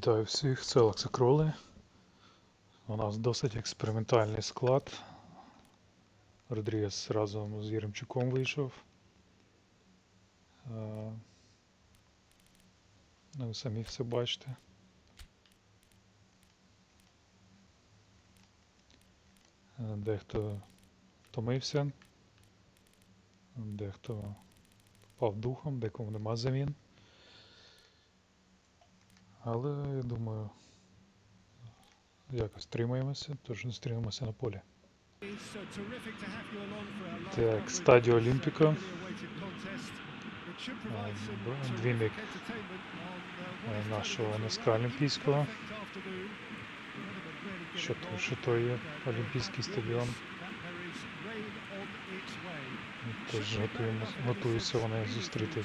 Вітаю всіх, це Олекса Кроли. У нас досить експериментальний склад. Родрігес разом з Єремчуком вийшов. Е, Ну, ви самі все бачите. Е, Дехто втомився, дехто впав духом, декому нема замін. Але я думаю, якось тримаємося, тож зустрінемося на полі. Так, стадіо Олімпіко. двійник, е, нашого НСК Олімпійського. Що то, що то є Олімпійський стадіон. Тож готуються вони зустріти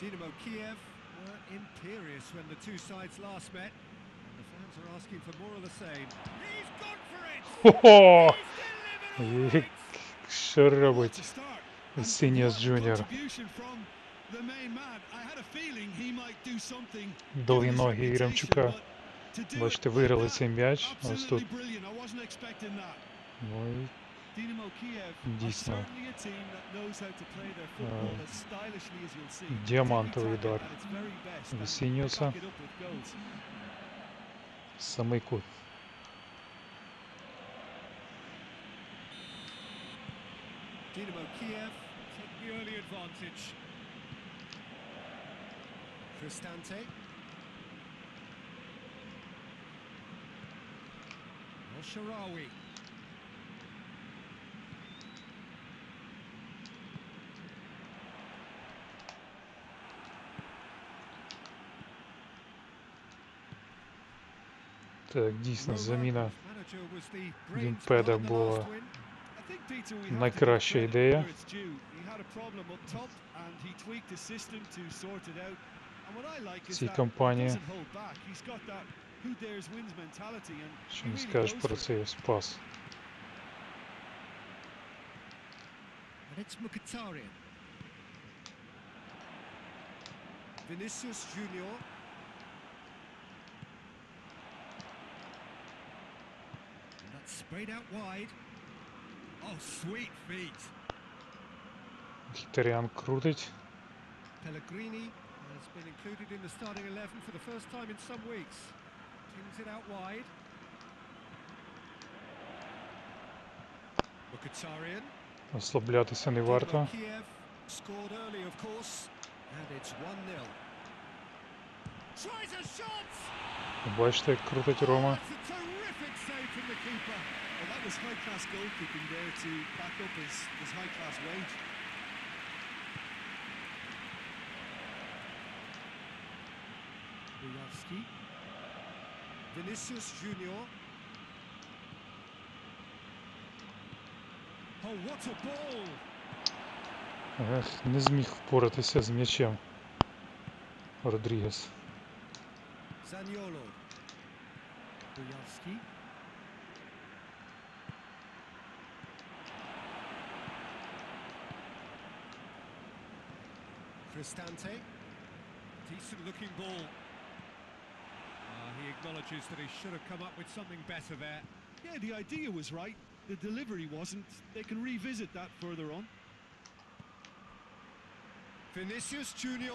Dynamo Kiev were imperious when the two sides last met. And the fans are asking for more of the same. He's gone for it! Як Що робить something Довгі ноги do Бачите, виграли цей м'яч. Ось тут. Ну і Дійсно. діамантовий удар goals. самий кут. Dynamo Kiev take the early advantage. Cristante. El back. He's got that who dares wins mentality and Що не скажеш про цей спас? Vinicius Junior. sprayed out wide. Oh, sweet feet. Хітеріан крутить. Pellegrini has been included in the starting 11 for the first time in some weeks. Tins it out wide. Mkhitaryan. Ослаблятися не варто. Dynamo Kiev scored early, of course, and it's 1-0. Tries a shot! Бачите, як крутить Рома. Well, that was high-class goalkeeping there to back up his, his high-class wage. Bujavski. Vinicius Junior. Oh, what a ball! Ех, не зміг впоратися з м'ячем. Родрігес. Zaniolo. Bujavski. Cristante. Decent looking ball. Uh, he acknowledges that he should have come up with something better there. Yeah, the idea was right. The delivery wasn't. They can revisit that further on. Vinicius Junior.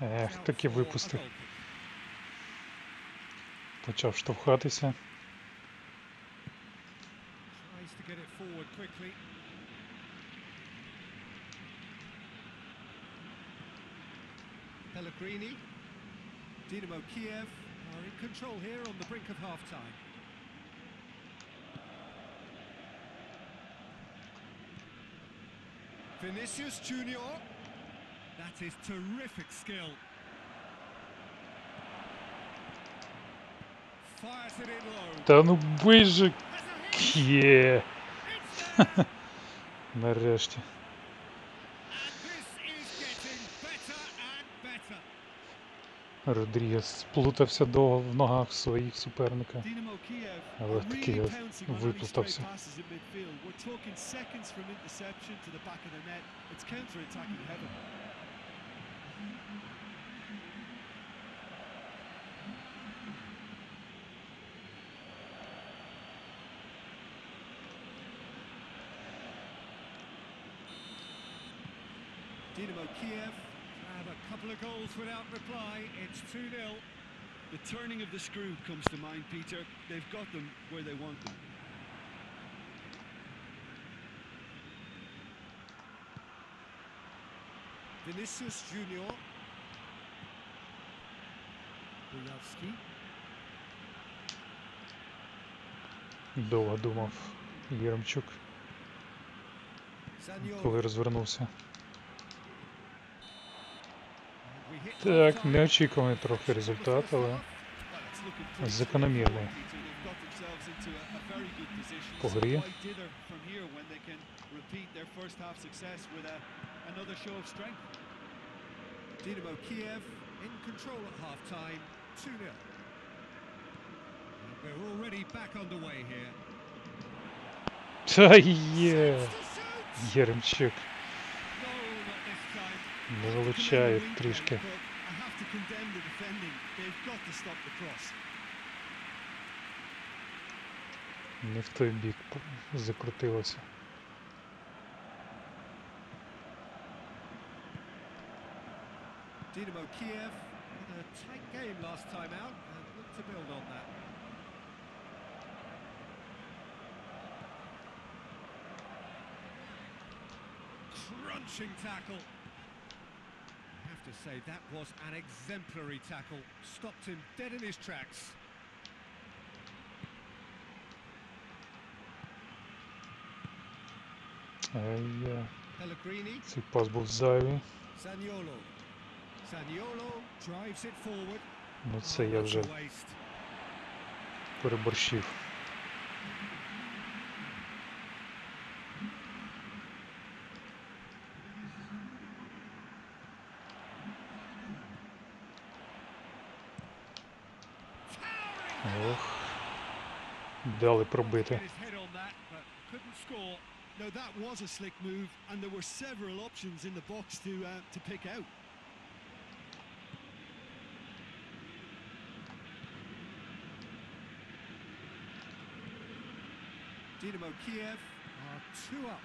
Ех, Out таки for a випустив. goal kick. Почав штовхатися. Tries to get it forward quickly. Pellegrini. Dinamo Kiev are in control here on the brink of half-time. Vinicius Junior. That is terrific skill. Та ну вижик. Є. Нарешті. Родрігес сплутався довго в ногах своїх суперника. Але таки виплутався. goals without reply. It's 2 0. The turning of the screw comes to mind, Peter. They've got them where they want them. Vinicius Junior. Bujavski. Довго думав Єремчук, Zaniolo. коли розвернувся. Так, неочікуваний трохи результат, але закономірний. По грі. Dynamo Kiev in control at half time, 2 0. We're already back underway here. Та є! Єремчук не wing трішки. Не в той бік закрутилося. Dynamo Kiev had a tight game last time out and look to build on that. Crunching tackle. I have to say that was an exemplary tackle. Stopped him dead in his tracks. Ай-я. Pellegrini, Цей пас був зайвий. Zaniolo. Zaniolo drives it forward. Ну це Oh, я that's вже a waste. переборщив. Ох. Дали Get пробити. his head on that, but couldn't score. No, that was a slick move, and there were several options in the box to uh, to pick out. Dynamo Kiev are two up.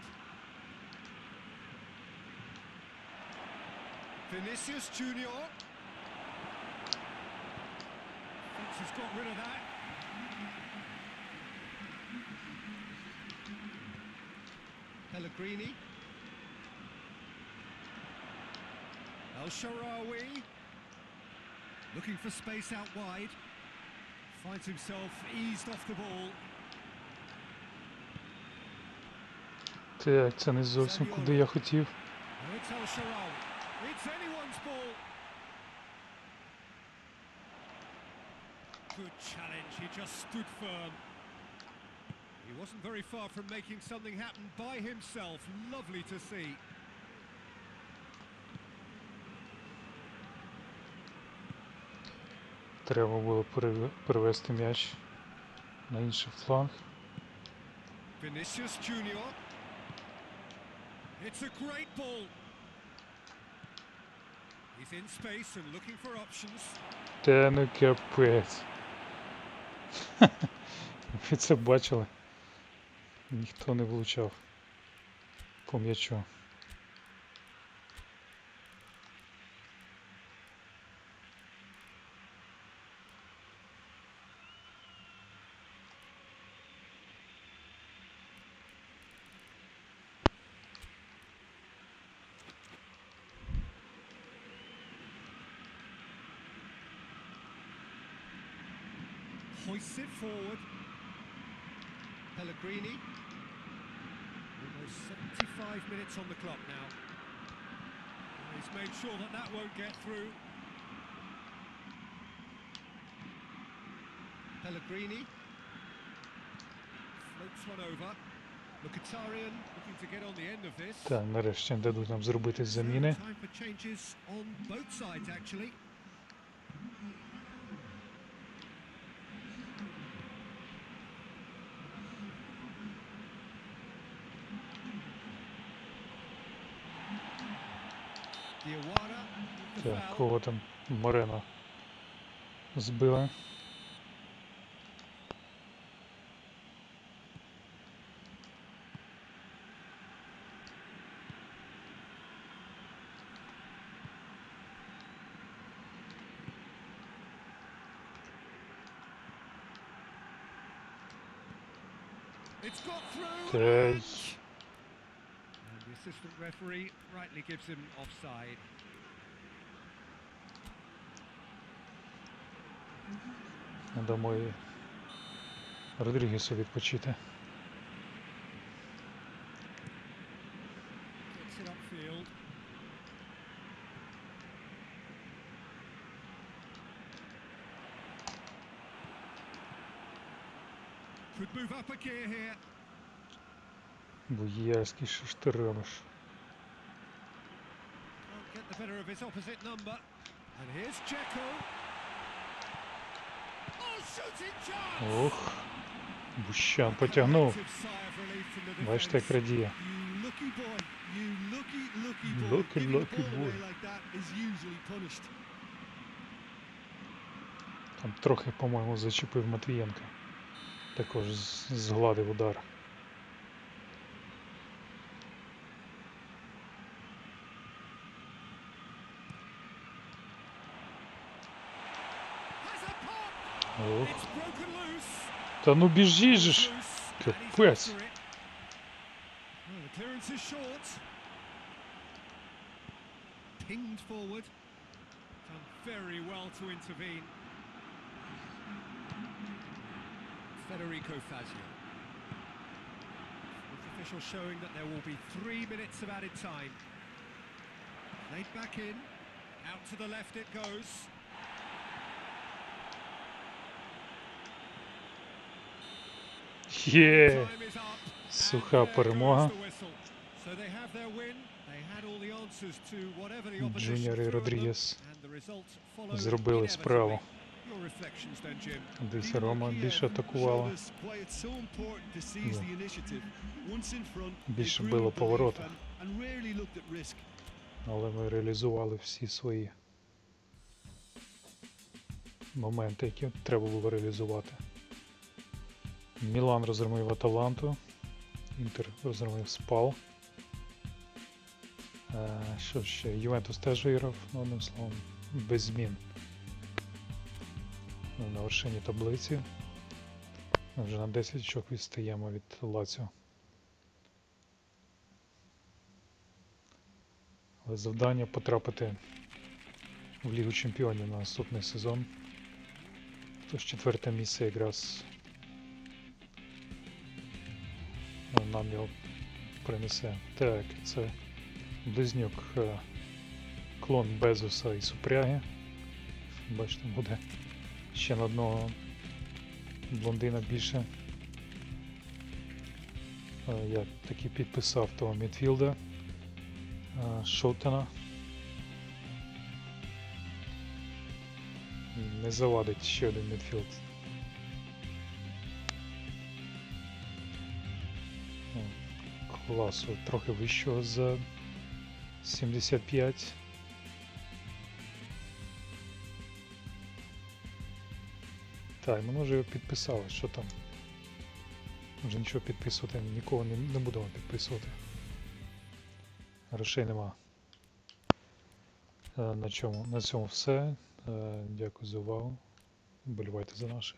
Vinicius Junior. Thinks he's got rid of that. Pellegrini. El Sharawi. Looking for space out wide. Finds himself eased off the ball. Так, це не зовсім куди я хотів. Oh, It's El Sharawi. It's anyone's ball. Good challenge. He just stood firm. He wasn't very far from making something happen by himself. Lovely to see. Треба було перев- перевести м'яч на інший фланг. Vinicius Junior. It's a great ball. He's in space and looking for options. Та ну капець. Ви це бачили? Ніхто не влучав по м'ячу. Hoists it forward. Pellegrini. So 75 minutes on the clock now. He's made sure that that won't get through. Pellegrini floats one over. Mkhitaryan looking to get on the end of this. Так, нарешті дадуть нам зробити заміни. Time for changes on both sides, actually. Так, кого там Морено збили. It's got through. assistant referee rightly gives him offside. Дамо і Родрігесу відпочити. Gets it upfield. Could move up a gear here. Буяльський. Oh, chance! Ох, Бущан потягнув. Бачите, як радіє. Is usually punished. Там трохи, по-моєму, зачепив Матвієнка. Також згладив удар. After it. Well, the clearance is short. Pinged forward. Done very well to intervene. Federico Fazio. With official showing that there will be three minutes of added time. Laid back in. Out to the left it goes. Whatever the opposition Джуніор і Родрігес зробили справу. Дивіться, Рома більше атакувала. Більше било по воротах. Але ми реалізували всі свої моменти, які треба було реалізувати. Мілан розгромив Аталанту, Інтер розгромив Спал. Е, Що ще? Ювентус теж виграв, ну, одним словом, без змін. На вершині таблиці. Ми вже на 10 очок відстаємо від Лаціо. Але завдання потрапити в Лігу Чемпіонів на наступний сезон. Тож четверте місце якраз е, нам його принесе. Так, це близнюк е, клон Безуса і Супряги. Бачите, буде ще на одного блондина більше. Е, Я таки підписав того Мідфілда. Е, Шоутена. Не завадить ще один мідфілд. Класу трохи вищого за 75. Так, ми вже його підписали, що там. Вже нічого підписувати, нікого не, не будемо підписувати. Грошей нема. Е, На чому? На цьому все. Е, Дякую за увагу. Вболівайте за наше.